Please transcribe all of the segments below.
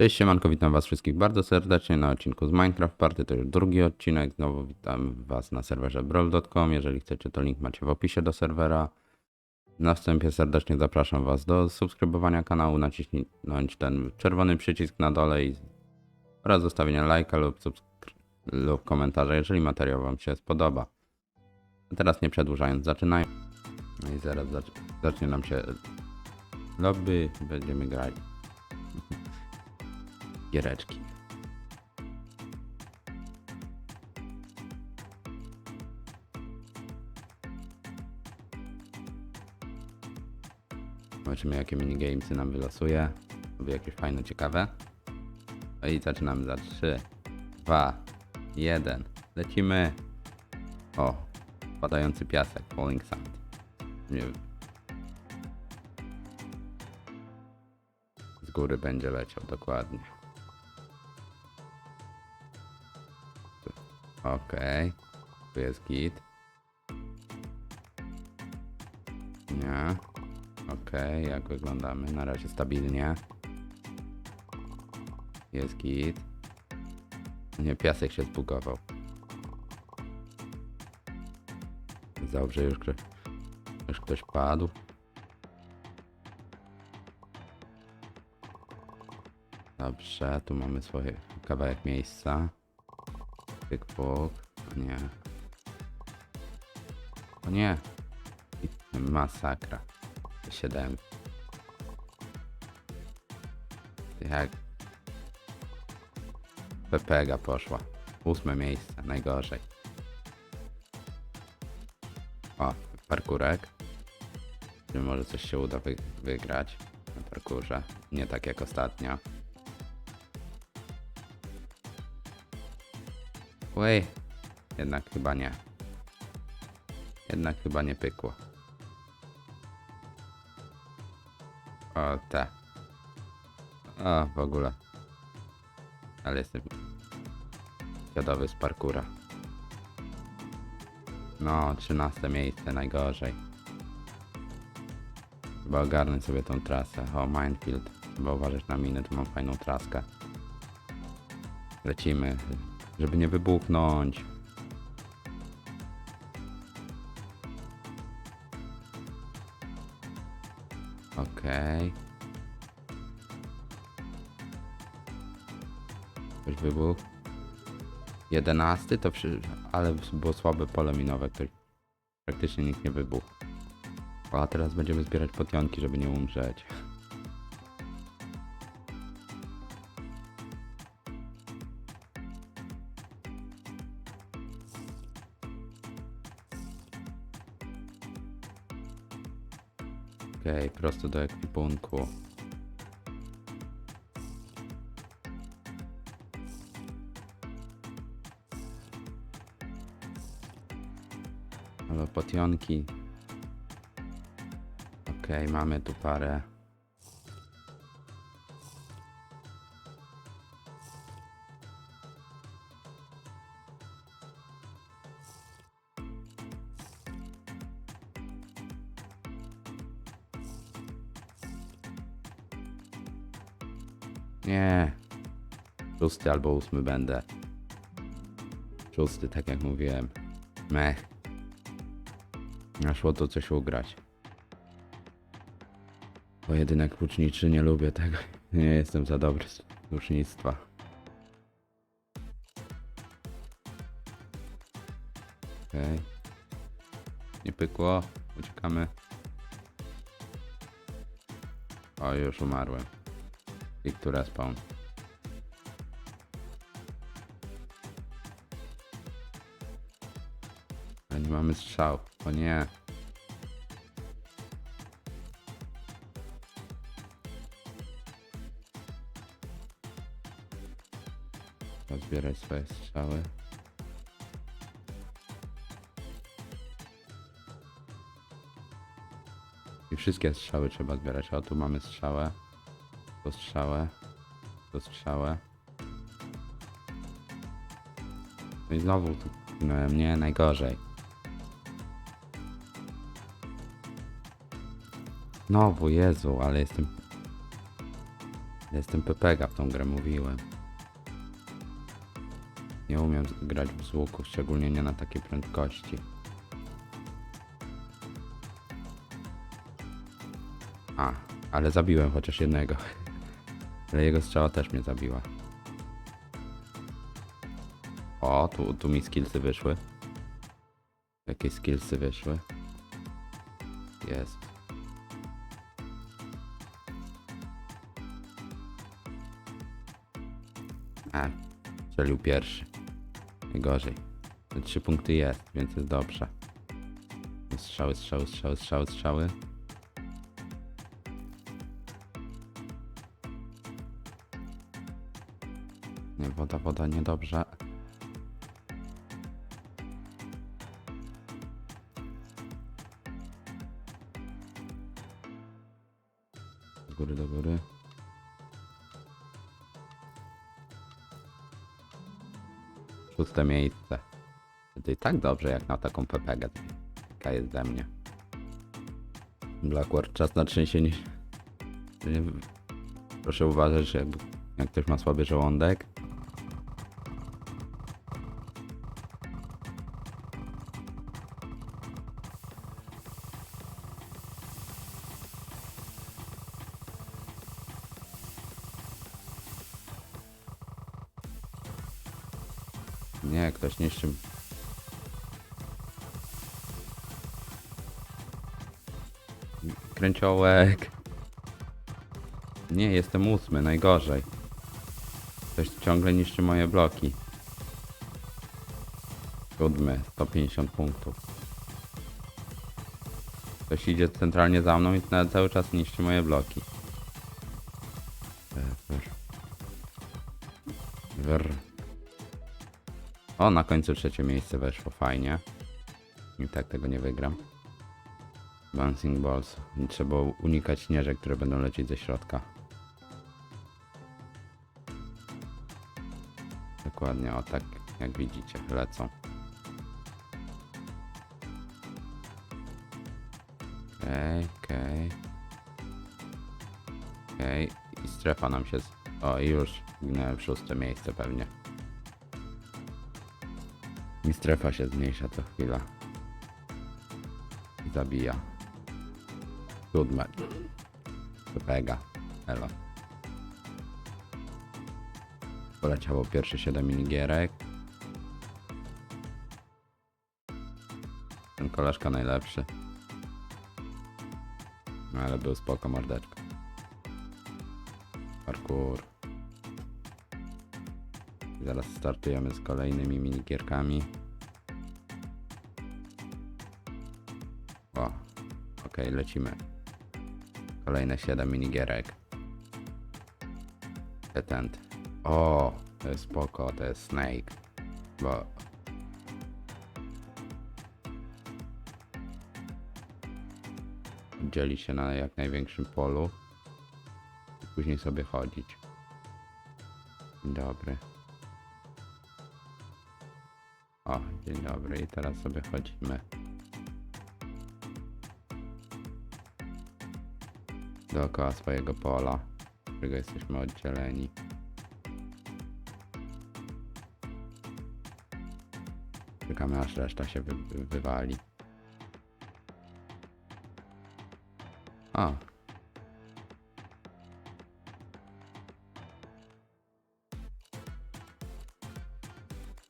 Cześć, siemanko, witam was wszystkich bardzo serdecznie na odcinku z Minecraft Party, to już drugi odcinek, znowu witam was na serwerze brawl.com, jeżeli chcecie to link macie w opisie do serwera. Na wstępie serdecznie zapraszam was do subskrybowania kanału, naciśnąć ten czerwony przycisk na dole i oraz zostawienia lajka lub, subskry- lub komentarza, jeżeli materiał wam się spodoba. A teraz nie przedłużając, zaczynajmy. No i zaraz zac- zacznie nam się lobby, będziemy grali giereczki. Zobaczymy jakie minigamesy nam wylosuje. Aby jakieś fajne, ciekawe. No i zaczynamy za 3, 2, 1. Lecimy. O, padający piasek, falling sand. Nie Z góry będzie leciał, dokładnie. Okej. Tu jest git. Nie. Okej, jak wyglądamy? Na razie stabilnie. Jest git. Nie, piasek się zbugował. Dobrze, już, kto- już ktoś padł. Dobrze, tu mamy swoje kawałek miejsca. O nie. O nie. Masakra. 7. Jak Pepega poszła. Ósme miejsce, najgorzej. O, parkurek. Czy może coś się uda wy wygrać na parkurze? Nie tak jak ostatnio. Oj, jednak chyba nie. Jednak chyba nie pykło. O, te. O, w ogóle. Ale jestem świadomy z parkura. No, 13 miejsce, najgorzej. Chyba ogarnę sobie tą trasę. O, Minefield. Trzeba uważać na miny, tu mam fajną traskę. Lecimy, żeby nie wybuchnąć. Okej. Ktoś wybuchł. 11 to przy... ale było słabe pole minowe, ktoś... praktycznie nikt nie wybuchł. A teraz będziemy zbierać potionki, żeby nie umrzeć. Prosto do ekwipunku. Mamy potionki. Okej, mamy tu parę. Szósty albo ósmy będę. Szósty, tak jak mówiłem. Mech. Naszło to coś ugrać. Pojedynek łuczniczy nie lubię tego. Nie jestem za dobry z łucznictwa. Okej. Nie pykło. Uciekamy. O, już umarłem. I która spawn. Nie mamy strzał. O nie. Zbierać swoje strzały. I wszystkie strzały trzeba zbierać. O, tu mamy strzałę. Tu strzałę. Tu strzałę. No i znowu tu no, mnie najgorzej. Znowu, Jezu, ale jestem Jestem PPG w tą grę, mówiłem. Nie umiem grać z łuku, szczególnie nie na takiej prędkości. A, ale zabiłem chociaż jednego. Ale jego strzała też mnie zabiła. O, tu, tu mi skillsy wyszły. Jakie skillsy wyszły? Jest. A, strzelił pierwszy. Najgorzej. Trzy punkty jest, więc jest dobrze. Strzały, strzały, strzały, strzały, strzały. Nie, woda, woda, niedobrze. Szóste miejsce. To i tak dobrze jak na taką PPG. Taka jest ze mnie. Blackboard, czas na trzęsienie. Proszę uważać, że jak ktoś ma słaby żołądek. Nie, ktoś niszczy. Kręciołek. Nie, jestem ósmy, najgorzej. Ktoś ciągle niszczy moje bloki. Siódmy, 150 punktów. Ktoś idzie centralnie za mną i cały czas niszczy moje bloki. O, na końcu trzecie miejsce weszło, fajnie. I tak tego nie wygram. Bouncing balls. Trzeba unikać śnieżek, które będą lecieć ze środka. Dokładnie, o tak jak widzicie, lecą. Okej, okej. Okej, i strefa nam się... Z... O, już ginąłem w szóste miejsce pewnie. I strefa się zmniejsza co chwila. I zabija. Siódme. Pega. Elo. Poleciało pierwsze 7 minigierek. Ten koleżka najlepszy. No ale był spoko mordeczko. Parkour. Zaraz startujemy z kolejnymi minigierkami. Okej, lecimy. Kolejne 7 minigierek. Petent. O, to jest spoko, to jest Snake. Bo... Dzieli się na jak największym polu. I później sobie chodzić. Dobry. O, dzień dobry. I teraz sobie chodzimy. Dookoła swojego pola, z którego jesteśmy oddzieleni. Czekamy aż reszta się wy, wy- wywali. O.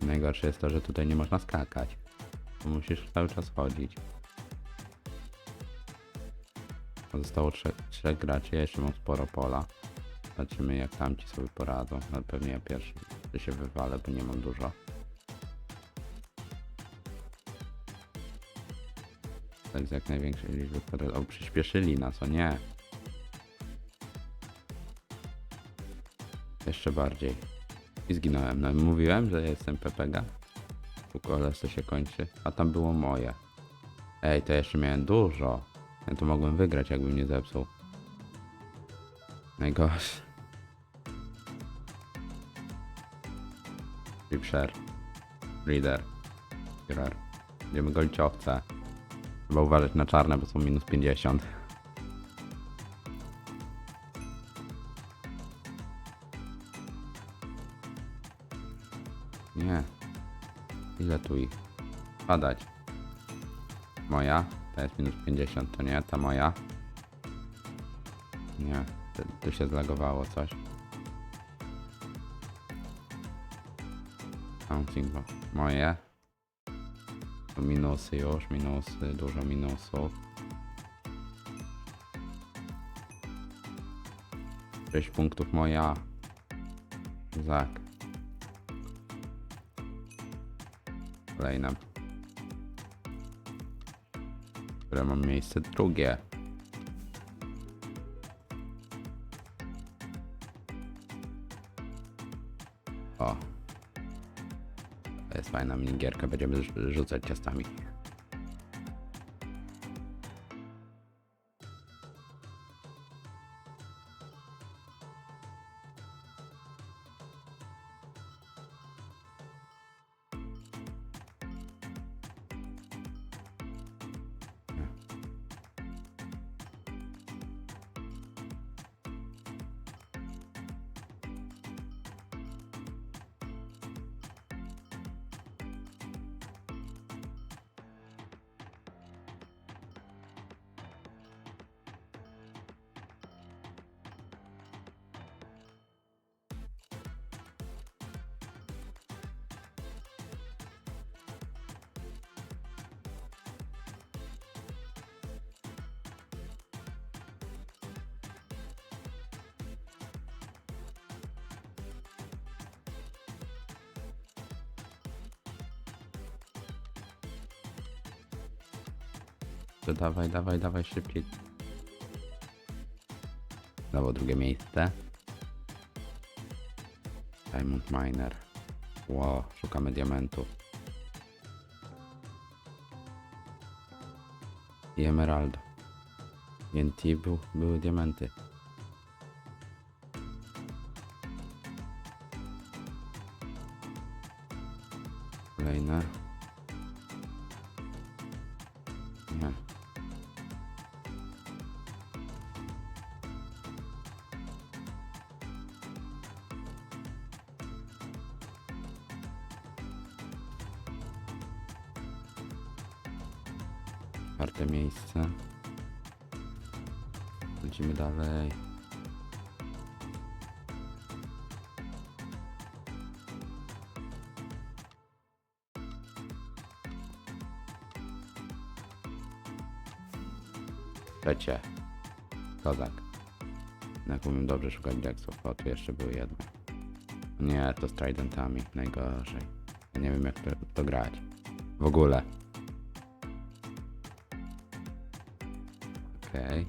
Najgorsze jest to, że tutaj nie można skakać. Musisz cały czas chodzić. Zostało trzech, trzech graczy, ja jeszcze mam sporo pola. Zobaczymy jak tamci sobie poradzą. Ale pewnie ja pierwszy się wywalę, bo nie mam dużo. Tak z jak największej liczby. pora- O, przyspieszyli nas, o nie. Jeszcze bardziej. I zginąłem. No mówiłem, że jestem PPG. Tu kolesce się kończy. A tam było moje. Ej, to jeszcze miałem dużo. Ja to mogłem wygrać, jakbym nie zepsuł. Najgorsze. Ripshare. Reader. Führer. Będziemy golić. Trzeba uważać na czarne, bo są minus 50. Nie. Ile tu ich? Padać. Moja. To jest minus 50, to nie, ta moja. Nie, tu, się zlagowało coś. Something, moje. Minusy już, minusy, dużo minusów. 6 punktów moja. Zak. Kolejna. Które mam miejsce drugie. O. To jest fajna minigierka, będziemy rzu- rzucać ciastami. Dawaj, dawaj, dawaj szybciej. Dało drugie miejsce. Diamond Miner. Wow, szukamy diamentu. I emeraldo. TNT był, były diamenty. Kolejne. Czwarte miejsce. Lecimy dalej. Trzecie. Kozak. Jak umiem dobrze szukać Jacksów, o tu jeszcze były jedne. Nie, to z Tridentami, najgorzej. Ja nie wiem jak to, to grać. W ogóle. Okej.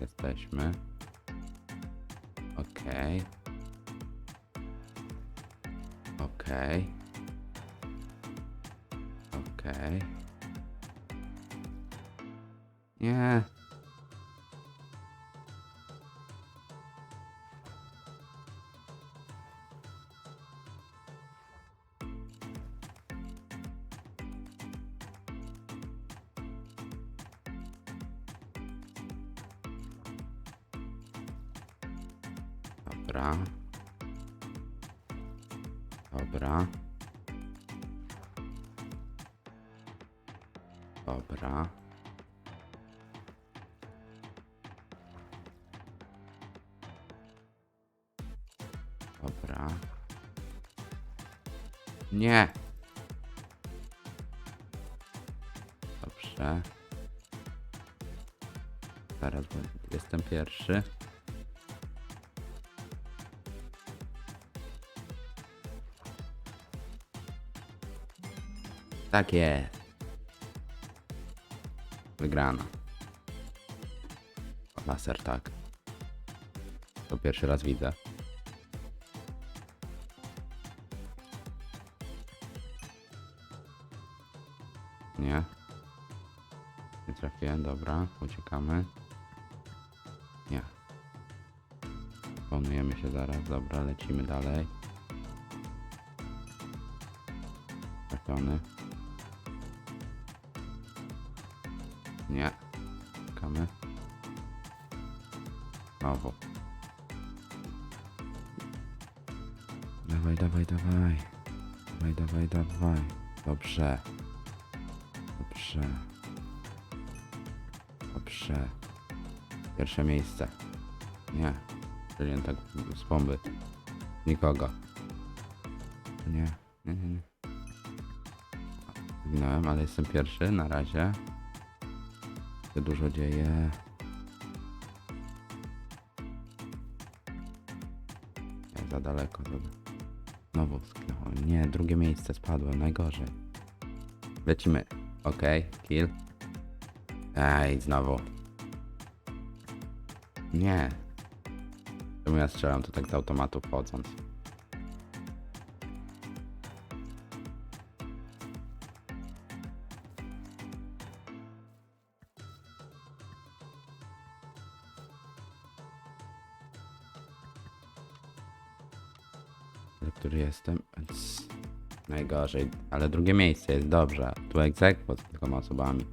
Jesteśmy. Okej. Okay. Okej. Okay. Okej. Okay. Nie. Dobra. Dobra. Dobra. Dobra. Nie. Dobrze. Będę- jestem pierwszy. Tak jest. Wygrana. Laser tak. To pierwszy raz widzę. Nie. Nie trafiłem, dobra. Uciekamy. Nie. Spawnujemy się zaraz, dobra, lecimy dalej. Trafiony. Nie. Czekamy. Znowu. Dawaj, dawaj, dawaj. Dawaj, dawaj, dawaj. Dobrze. Dobrze. Dobrze. Pierwsze miejsce. Nie. Strzeliłem tak z bomby. Nikogo. Nie. Nie, nie, nie. Zginąłem, ale jestem pierwszy na razie. Się dużo dzieje. Nie, za daleko. Dobra. Znowu zginąłem. Nie, drugie miejsce spadłem, najgorzej. Lecimy. Okej, kill. Ej, znowu. Nie. Czemu ja strzelam to tak z automatu wchodząc? Który jestem? Najgorzej. Ale drugie miejsce jest dobrze. Tu egzekwo z kilkoma osobami.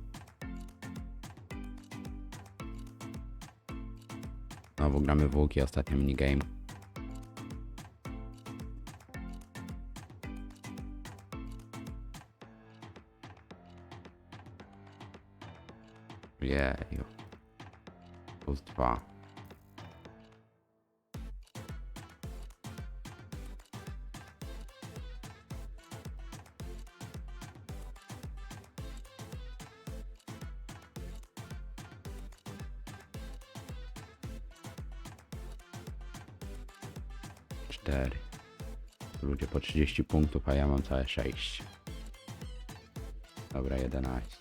Znowu gramy w łuki, ostatni minigame. Jeju. Plus dwa. 30 punktów, a ja mam całe 6. Dobra, 11.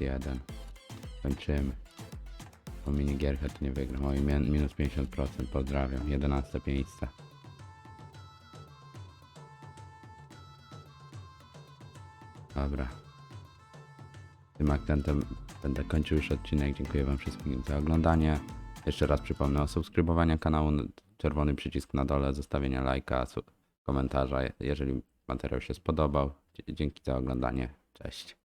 Jeden. Kończymy. Po minigierkę to nie wygram. Oj, min- minus 50%. Pozdrawiam. 11 miejsce. Dobra. Tym akcentem będę kończył już odcinek. Dziękuję Wam wszystkim za oglądanie. Jeszcze raz przypomnę o subskrybowaniu kanału. Czerwony przycisk na dole, zostawienia lajka, komentarza, jeżeli materiał się spodobał. Dzięki za oglądanie. Cześć.